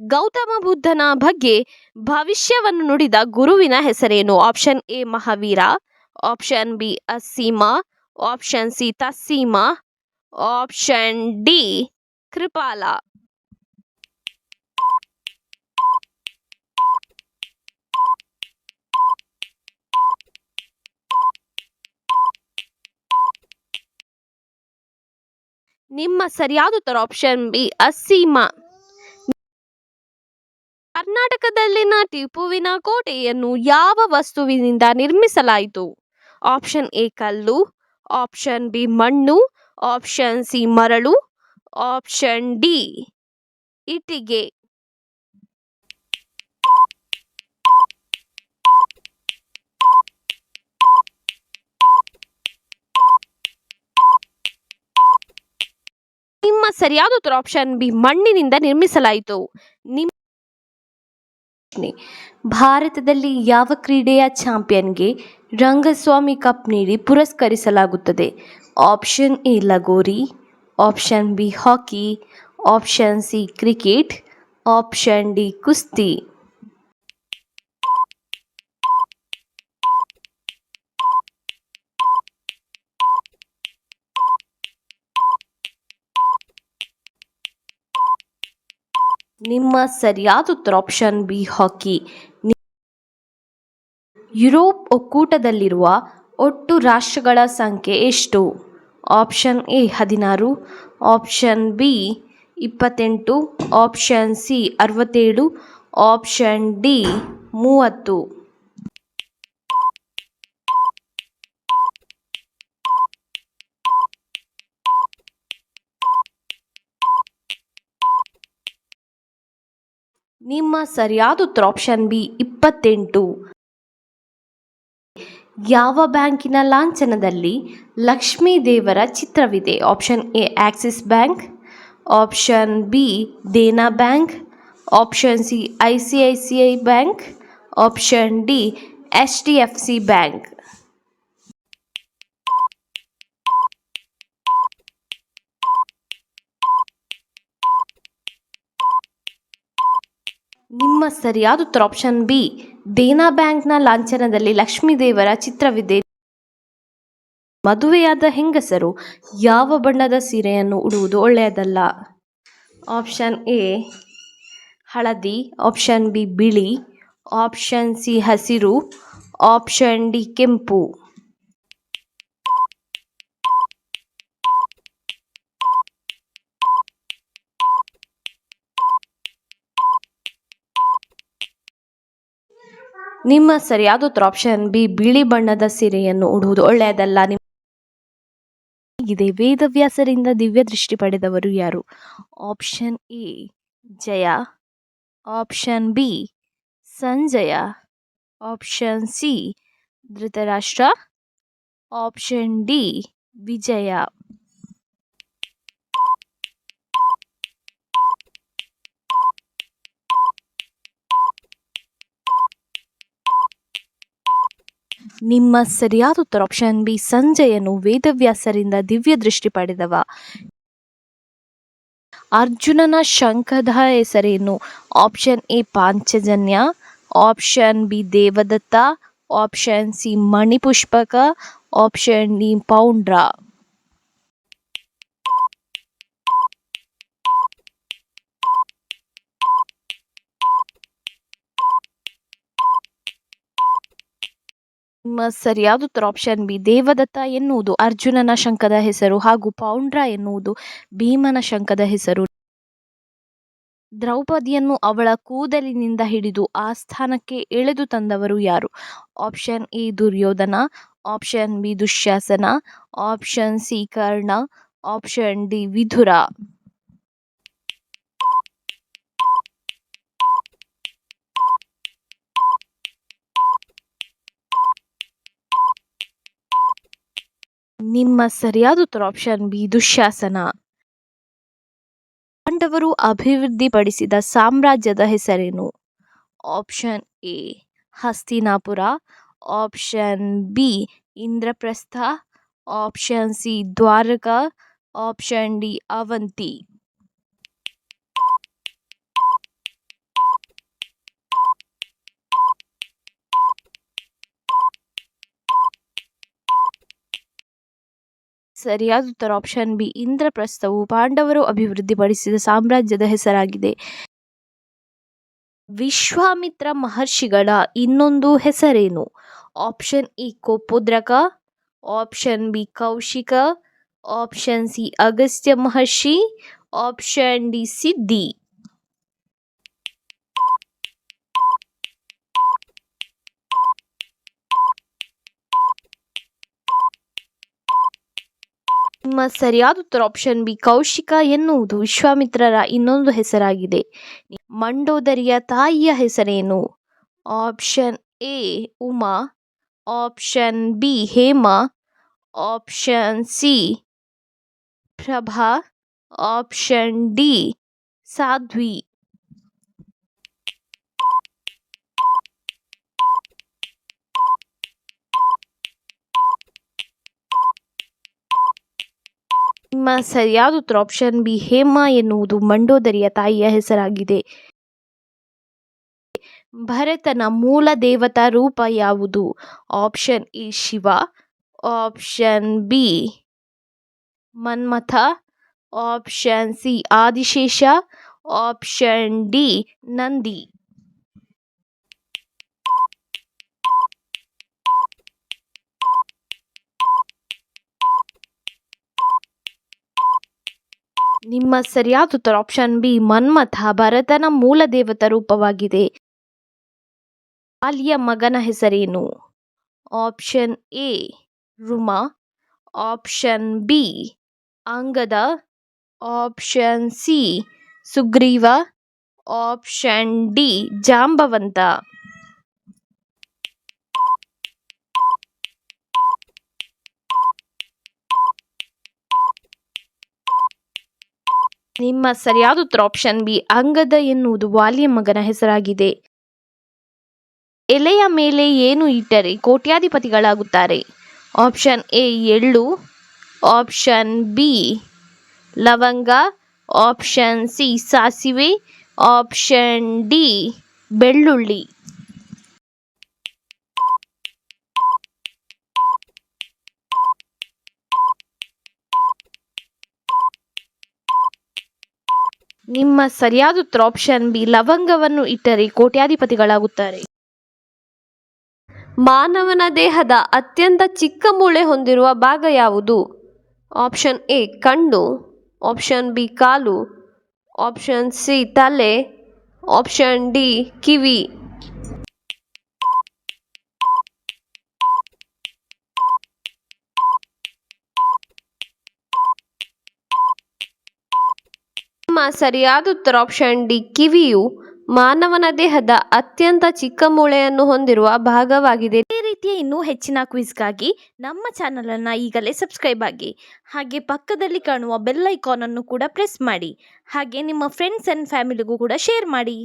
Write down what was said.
ಗೌತಮ ಬುದ್ಧನ ಬಗ್ಗೆ ಭವಿಷ್ಯವನ್ನು ನುಡಿದ ಗುರುವಿನ ಹೆಸರೇನು? Option A, Mahavira. Option B, Aseema. Option C, Taseema. Option D, Kripala. ನಿಮ್ಮ ಸರಿಯಾದ ಉತ್ತರ ಆಪ್ಷನ್ ಬಿ, ಅಸೀಮ. ಕರ್ನಾಟಕದಲ್ಲಿನ ಟಿಪ್ಪುವಿನ ಕೋಟೆಯನ್ನು ಯಾವ ವಸ್ತುವಿನಿಂದ ನಿರ್ಮಿಸಲಾಯಿತು? ಆಪ್ಷನ್ ಎ ಕಲ್ಲು, ಆಪ್ಷನ್ ಬಿ ಮಣ್ಣು, ಆಪ್ಷನ್ ಸಿ ಮರಳು, ಆಪ್ಷನ್ ಡಿ ಇಟ್ಟಿಗೆ. ನಿಮ್ಮ ಸರಿಯಾದ ಉತ್ತರ ಆಪ್ಷನ್ ಬಿ ಮಣ್ಣಿನಿಂದ ನಿರ್ಮಿಸಲಾಯಿತು. ನಿಮ್ಮ ಪ್ರಶ್ನೆ. ಭಾರತದಲ್ಲಿ ಯಾವ ಕ್ರೀಡೆಯ ಚಾಂಪಿಯನ್ಗೆ ರಂಗಸ್ವಾಮಿ ಕಪ್ ನೀಡಿ ಪುರಸ್ಕರಿಸಲಾಗುತ್ತದೆ option A lagori, option B hockey, option C cricket, option D ಕುಸ್ತಿ ನಿಮ್ಮ ಸರಿಯಾದ ಉತ್ತರ ಆಪ್ಷನ್ ಬಿ ಹಾಕಿ ಯುರೋಪ್ ಒಕ್ಕೂಟದಲ್ಲಿರುವ ಒಟ್ಟು ರಾಷ್ಟ್ರಗಳ ಸಂಖ್ಯೆ ಎಷ್ಟು? ಆಪ್ಷನ್ ಎ ಹದಿನಾರು. ಆಪ್ಷನ್ ಬಿ ಇಪ್ಪತ್ತೆಂಟು. ಆಪ್ಷನ್ ಸಿ ಅರವತ್ತೇಳು. ಆಪ್ಷನ್ ಡಿ ಮೂವತ್ತು. ನಿಮ್ಮ ಸರಿಯಾದ ಉತ್ತರ ಆಪ್ಷನ್ ಬಿ ಇಪ್ಪತ್ತೆಂಟು. ಯಾವ ಬ್ಯಾಂಕಿನ ಲಾಂಛನದಲ್ಲಿ ಲಕ್ಷ್ಮೀ ದೇವರ ಚಿತ್ರವಿದೆ? Option A axis bank option B Dena bank. Option C I C I C I bank. Option D H D F C bank. ನಿಮ್ಮ ಸರಿಯಾದ ಉತ್ತರ ಆಪ್ಷನ್ ಬಿ ದೇನಾ ಬ್ಯಾಂಕ್ನ ಲಾಂಛನದಲ್ಲಿ ಲಕ್ಷ್ಮೀ ದೇವರ ಚಿತ್ರವಿದೆ. ಮದುವೆಯಾದ ಹೆಂಗಸರು ಯಾವ ಬಣ್ಣದ ಸೀರೆಯನ್ನು ಉಡುವುದು ಒಳ್ಳೆಯದಲ್ಲ? ಆಪ್ಷನ್ ಎ ಹಳದಿ. ಆಪ್ಷನ್ ಬಿ ಬಿಳಿ. ಆಪ್ಷನ್ ಸಿ ಹಸಿರು. ಆಪ್ಷನ್ ಡಿ ಕೆಂಪು. ನಿಮ್ಮ ಸರಿಯಾದ ಉತ್ತರ ಆಪ್ಷನ್ ಬಿ ಬಿಳಿ ಬಣ್ಣದ ಸೀರೆಯನ್ನು ಉಡುವುದು ಒಳ್ಳೆಯದಲ್ಲ. ನಿಮ್ಮ ಇದೆ ವೇದವ್ಯಾಸರಿಂದ ದಿವ್ಯ ದೃಷ್ಟಿ ಪಡೆದವರು ಯಾರು? Option A Jaya. Option B Sanjaya. Option C Dhritarashtra. Option D Vijaya. ನಿಮ್ಮ ಸರಿಯಾದ ಉತ್ತರ ಆಪ್ಷನ್ ಬಿ ಸಂಜಯನು ವೇದವ್ಯಾಸರಿಂದ ದಿವ್ಯ ದೃಷ್ಟಿ ಪಡೆದವ. ಅರ್ಜುನನ ಶಂಖದ ಹೆಸರೇನು? Option A Panchajanya. Option B Devadatta. Option C Manipushpaka. Option D Paundra. ನಿಮ್ಮ ಸರಿಯಾದ ಆಪ್ಷನ್ ಬಿ ದೇವದತ್ತ ಎನ್ನುವುದು ಅರ್ಜುನನ ಶಂಕದ ಹೆಸರು ಹಾಗೂ ಪೌಂಡ್ರ ಎನ್ನುವುದು ಭೀಮನ ಶಂಕದ ಹೆಸರು. ದ್ರೌಪದಿಯನ್ನು ಅವಳ ಕೂದಲಿನಿಂದ ಹಿಡಿದು ಆ ಸ್ಥಾನಕ್ಕೆ ಎಳೆದು ತಂದವರು ಯಾರು? Option A Duryodhana option B Dushasana option C Karna option D Vidura. ನಿಮ್ಮ ಸರಿಯಾದ ಉತ್ತರ ಆಪ್ಷನ್ ಬಿ ದುಶ್ಯಾಸನ. ಪಾಂಡವರು ಅಭಿವೃದ್ಧಿಪಡಿಸಿದ ಸಾಮ್ರಾಜ್ಯದ ಹೆಸರೇನು? Option A Hastinapura. Option B Indraprastha. Option C Dwaraka. Option D Avanti. ಸರಿಯಾದ ಉತ್ತರ ಆಪ್ಷನ್ ಬಿ ಇಂದ್ರಪ್ರಸ್ಥವು ಪಾಂಡವರು ಅಭಿವೃದ್ಧಿಪಡಿಸಿದ ಸಾಮ್ರಾಜ್ಯದ ಹೆಸರಾಗಿದೆ. ವಿಶ್ವಾಮಿತ್ರ ಮಹರ್ಷಿಗಳ ಇನ್ನೊಂದು ಹೆಸರೇನು? Option E ಕೋಪುದ್ರಕ. Option B Kaushika. Option C Agastya ಮಹರ್ಷಿ. Option D Siddhi. ನಿಮ್ಮ ಸರಿಯಾದ ಉತ್ತರ ಆಪ್ಷನ್ ಬಿ ಕೌಶಿಕ ಎನ್ನುವುದು ವಿಶ್ವಾಮಿತ್ರರ ಇನ್ನೊಂದು ಹೆಸರಾಗಿದೆ. ಮಂಡೋದರಿಯ ತಾಯಿಯ ಹೆಸರೇನು? Option A Uma. Option B Hema. Option C Prabha. Option D Sadhvi. ನಿಮ್ಮ ಸರಿಯಾದ ಉತ್ತರ ಆಪ್ಷನ್ ಬಿ ಹೇಮ ಎನ್ನುವುದು ಮಂಡೋದರಿಯ ತಾಯಿಯ ಹೆಸರಾಗಿದೆ. ಭರತನ ಮೂಲ ದೇವತಾ ರೂಪ ಯಾವುದು? Option A Shiva. Option B Manmatha. Option C Adishesha. Option D Nandi. ನಿಮ್ಮ ಸರಿಯಾದ ಉತ್ತರ ಆಪ್ಷನ್ ಬಿ ಮನ್ಮಥ, ಭರತನ ಮೂಲ ದೇವತಾ ರೂಪವಾಗಿದೆ. ವಾಲಿಯ ಮಗನ ಹೆಸರೇನು? Option A Ruma. Option B Angada. Option C Sugriva. Option D Jambavanta. ನಿಮ್ಮ ಸರಿಯಾದ ಉತ್ತರ ಆಪ್ಷನ್ ಬಿ, ಅಂಗದ ಎನ್ನುವುದು ವಾಲಿಯ ಮಗನ ಹೆಸರಾಗಿದೆ. ಎಲೆಯ ಮೇಲೆ ಏನು ಇಟ್ಟರೆ ಕೋಟ್ಯಾಧಿಪತಿಗಳಾಗುತ್ತಾರೆ? ಆಪ್ಷನ್ ಎ, ಎಳ್ಳು. ಆಪ್ಷನ್ ಬಿ, ಲವಂಗ. ಆಪ್ಷನ್ ಸಿ, ಸಾಸಿವೆ. ಆಪ್ಷನ್ ಡಿ, ಬೆಳ್ಳುಳ್ಳಿ. ನಿಮ್ಮ ಸರಿಯಾದ ಉತ್ತರ ಆಪ್ಷನ್ ಬಿ ಲವಂಗವನ್ನು ಇಟ್ಟರೆ ಕೋಟ್ಯಾಧಿಪತಿಗಳಾಗುತ್ತಾರೆ. ಮಾನವನ ದೇಹದ ಅತ್ಯಂತ ಚಿಕ್ಕ ಮೂಳೆ ಹೊಂದಿರುವ ಭಾಗ ಯಾವುದು? ಆಪ್ಷನ್ ಎ ಕಣ್ಣು. ಆಪ್ಷನ್ ಬಿ ಕಾಲು. ಆಪ್ಷನ್ ಸಿ ತಲೆ. ಆಪ್ಷನ್ ಡಿ ಕಿವಿ. ನಿಮ್ಮ ಸರಿಯಾದ ಉತ್ತರ ಆಪ್ಷನ್ ಡಿ ಕಿವಿಯು ಮಾನವನ ದೇಹದ ಅತ್ಯಂತ ಚಿಕ್ಕ ಮೂಳೆಯನ್ನು ಹೊಂದಿರುವ ಭಾಗವಾಗಿದೆ. ಇದೇ ರೀತಿಯ ಇನ್ನೂ ಹೆಚ್ಚಿನ ಕ್ವಿಜ್ಗಾಗಿ ನಮ್ಮ ಚಾನಲನ್ನು ಈಗಲೇ ಸಬ್ಸ್ಕ್ರೈಬ್ ಆಗಿ. ಹಾಗೆ ಪಕ್ಕದಲ್ಲಿ ಕಾಣುವ ಬೆಲ್ ಐಕಾನ್ ಅನ್ನು ಕೂಡ ಪ್ರೆಸ್ ಮಾಡಿ. ಹಾಗೆ ನಿಮ್ಮ ಫ್ರೆಂಡ್ಸ್ ಆ್ಯಂಡ್ ಫ್ಯಾಮಿಲಿಗೂ ಕೂಡ ಶೇರ್ ಮಾಡಿ.